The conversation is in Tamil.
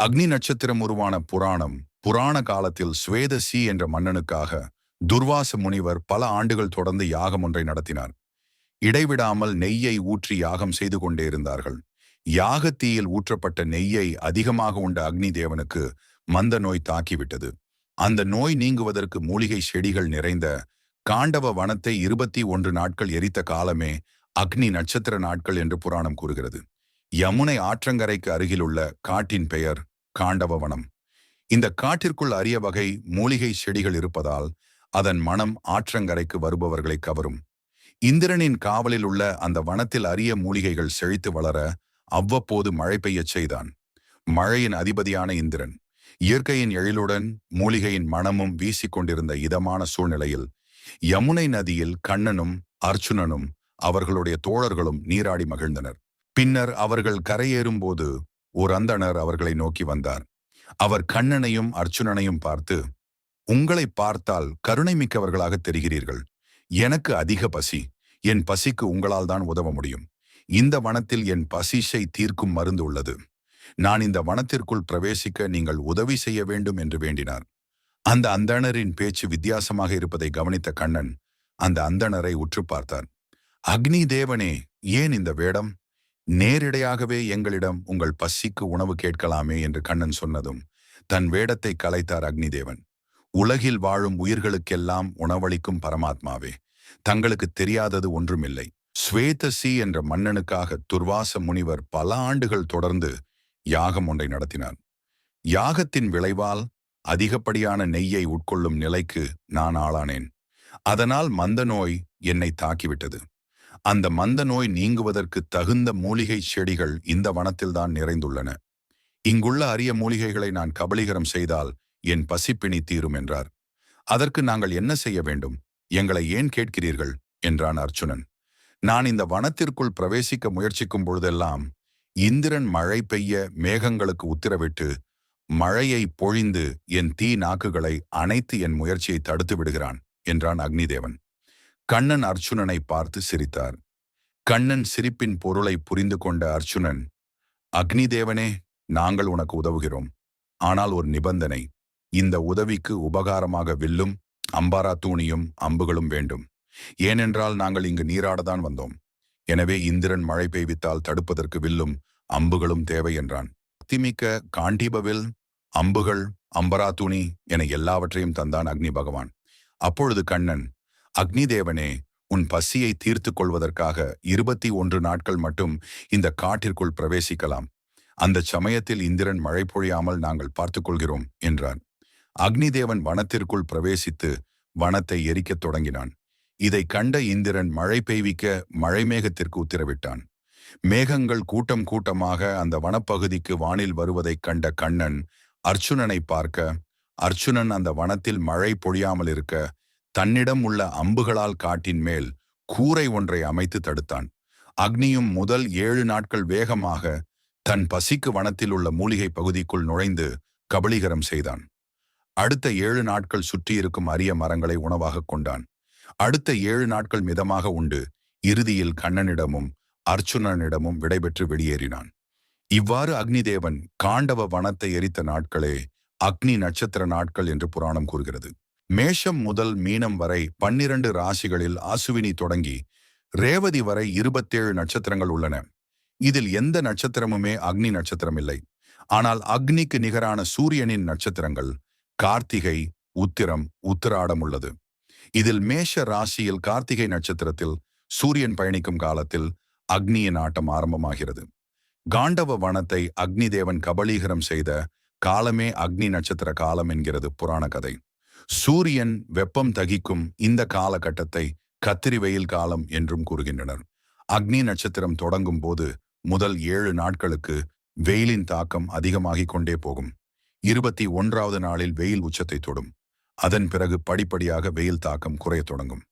அக்னி நட்சத்திரம் உருவான புராணம் புராண காலத்தில் ஸ்வேதசி என்ற மன்னனுக்காக துர்வாச முனிவர் பல ஆண்டுகள் தொடர்ந்து யாகம் ஒன்றை நடத்தினார். இடைவிடாமல் நெய்யை ஊற்றி யாகம் செய்து கொண்டே இருந்தார்கள். யாகத்தீயில் ஊற்றப்பட்ட நெய்யை அதிகமாக உண்ட அக்னி தேவனுக்கு மந்த நோய் தாக்கிவிட்டது. அந்த நோய் நீங்குவதற்கு மூலிகை செடிகள் நிறைந்த காண்டவ வனத்தை இருபத்தி ஒன்று நாட்கள் எரித்த காலமே அக்னி நட்சத்திர நாட்கள் என்று புராணம் கூறுகிறது. யமுனை ஆற்றங்கரைக்கு அருகிலுள்ள காட்டின் பெயர் காண்டவவனம். இந்த காட்டிற்குள் அரிய வகை மூலிகை செடிகள் இருப்பதால் அதன் மனம் ஆற்றங்கரைக்கு வருபவர்களை கவரும். இந்திரனின் காவலில் உள்ள அந்த வனத்தில் அரிய மூலிகைகள் செழித்து வளர அவ்வப்போது மழை பெய்யச் செய்தான். மழையின் அதிபதியான இந்திரன் இயற்கையின் எழிலுடன் மூலிகையின் மனமும் வீசிக்கொண்டிருந்த இதமான சூழ்நிலையில் யமுனை நதியில் கண்ணனும் அர்ச்சுனனும் அவர்களுடைய தோழர்களும் நீராடி மகிழ்ந்தனர். பின்னர் அவர்கள் கரையேறும்போது ஓர் அந்தணர் அவர்களை நோக்கி வந்தார். அவர் கண்ணனையும் அர்ச்சுனனையும் பார்த்து உங்களை பார்த்தால் கருணை மிக்கவர்களாக தெரிகிறீர்கள். எனக்கு அதிக பசி. என் பசிக்கு உங்களால் தான் உதவ முடியும். இந்த வனத்தில் என் பசிஷை தீர்க்கும் மருந்து உள்ளது. நான் இந்த வனத்திற்குள் பிரவேசிக்க நீங்கள் உதவி செய்ய வேண்டும் என்று வேண்டினார். அந்த அந்தணரின் பேச்சு வித்தியாசமாக இருப்பதை கவனித்த கண்ணன் அந்த அந்தணரை உற்று பார்த்தார். அக்னி தேவனே ஏன் இந்த வேடம்? நேரிடையாகவே எங்களிடம் உங்கள் பசிக்கு உணவு கேட்கலாமே என்று கண்ணன் சொன்னதும் தன் வேடத்தை கலைத்தார் அக்னிதேவன். உலகில் வாழும் உயிர்களுக்கெல்லாம் உணவளிக்கும் பரமாத்மாவே தங்களுக்கு தெரியாதது ஒன்றுமில்லை. ஸ்வேதசி என்ற மன்னனுக்காக துர்வாச முனிவர் பல ஆண்டுகள் தொடர்ந்து யாகம் ஒன்றை நடத்தினார். யாகத்தின் விளைவால் அதிகப்படியான நெய்யை உட்கொள்ளும் நிலைக்கு நான் ஆளானேன். அதனால் மந்த நோய் என்னை தாக்கிவிட்டது. அந்த மந்த நோய் நீங்குவதற்கு தகுந்த மூலிகை செடிகள் இந்த வனத்தில்தான் நிறைந்துள்ளன. இங்குள்ள அரிய மூலிகைகளை நான் கபலீகரம் செய்தால் என் பசிப்பிணி தீரும் என்றார். அதற்கு நாங்கள் என்ன செய்ய வேண்டும்? எங்களை ஏன் கேட்கிறீர்கள்? என்றான் அர்ச்சுனன் நான் இந்த வனத்திற்குள் பிரவேசிக்க முயற்சிக்கும் பொழுதெல்லாம் இந்திரன் மழை பெய்ய மேகங்களுக்கு உத்தரவிட்டு மழையை பொழிந்து என் தீ நாக்குகளை அனைத்து என் முயற்சியை தடுத்து விடுகிறான் என்றான் அக்னிதேவன். கண்ணன் அர்ச்சுனனை பார்த்து சிரித்தார். கண்ணன் சிரிப்பின் பொருளை புரிந்து கொண்ட அர்ச்சுனன் அக்னிதேவனே நாங்கள் உனக்கு உதவுகிறோம். ஆனால் ஒரு நிபந்தனை இந்த உதவிக்கு உபகாரமாக வில்லும் அம்பாரா தூணியும் அம்புகளும் வேண்டும். ஏனென்றால் நாங்கள் இங்கு நீராடதான் வந்தோம். எனவே இந்திரன் மழை பெய்வித்தால் தடுப்பதற்கு வில்லும் அம்புகளும் தேவை என்றான். திமிக்க காண்டீபவில் அம்புகள் அம்பரா துணி என எல்லாவற்றையும் தந்தான் அக்னி பகவான். அப்பொழுது கண்ணன் அக்னிதேவனே உன் பசியை தீர்த்து கொள்வதற்காக இருபத்தி ஒன்று நாட்கள் மட்டும் இந்த காட்டிற்குள் பிரவேசிக்கலாம். அந்த சமயத்தில் இந்திரன் மழை பொழியாமல் நாங்கள் பார்த்துக்கொள்கிறோம் என்றான். அக்னிதேவன் வனத்திற்குள் பிரவேசித்து வனத்தை எரிக்கத் தொடங்கினான். இதை கண்ட இந்திரன் மழை பெய்விக்க மழை மேகத்திற்கு உத்தரவிட்டான். மேகங்கள் கூட்டம் கூட்டமாக அந்த வனப்பகுதிக்கு வானில் வருவதைக் கண்ட கண்ணன் அர்ச்சுனனை பார்க்க அர்ச்சுனன் அந்த வனத்தில் மழை பொழியாமல் இருக்க தன்னிடம் உள்ள அம்புகளால் காட்டின் மேல் கூரை ஒன்றை அமைத்து தடுத்தான். அக்னியும் முதல் ஏழு நாட்கள் வேகமாக தன் பசிக்கு வனத்தில் உள்ள மூலிகை பகுதிக்குள் நுழைந்து கபலீகரம் செய்தான். அடுத்த ஏழு நாட்கள் சுற்றியிருக்கும் அரிய மரங்களை உணவாக கொண்டான். அடுத்த ஏழு நாட்கள் மிதமாக உண்டு இறுதியில் கண்ணனிடமும் அர்ச்சுனனிடமும் விடைபெற்று வெளியேறினான். இவ்வாறு அக்னிதேவன் காண்டவ வனத்தை எரித்த நாட்களே அக்னி நட்சத்திர நாட்கள் என்று புராணம் கூறுகிறது. மேஷம் முதல் மீனம் வரை பன்னிரண்டு ராசிகளில் ஆசுவினி தொடங்கி ரேவதி வரை இருபத்தேழு நட்சத்திரங்கள் உள்ளன. இதில் எந்த நட்சத்திரமுமே அக்னி நட்சத்திரம் இல்லை ஆனால் அக்னிக்கு நிகரான சூரியனின் நட்சத்திரங்கள் கார்த்திகை உத்திரம் உத்திராடம் உள்ளது. இதில் மேஷ ராசியில் கார்த்திகை நட்சத்திரத்தில் சூரியன் பயணிக்கும் காலத்தில் அக்னியின் ஆட்டம் ஆரம்பமாகிறது. காண்டவ வனத்தை அக்னி தேவன் கபலீகரம் செய்த காலமே அக்னி நட்சத்திர காலம் என்கிறது புராண கதை. சூரியன் வெப்பம் தகிக்கும் இந்த காலகட்டத்தை கத்திரி வெயில் காலம் என்றும் கூறுகின்றனர். அக்னி நட்சத்திரம் தொடங்கும் போது முதல் ஏழு நாட்களுக்கு வெயிலின் தாக்கம் அதிகமாகிக் கொண்டே போகும். இருபத்தி ஒன்றாவது நாளில் வெயில் உச்சத்தை தொடும். அதன் பிறகு படிப்படியாக வெயில் தாக்கம் குறையத் தொடங்கும்.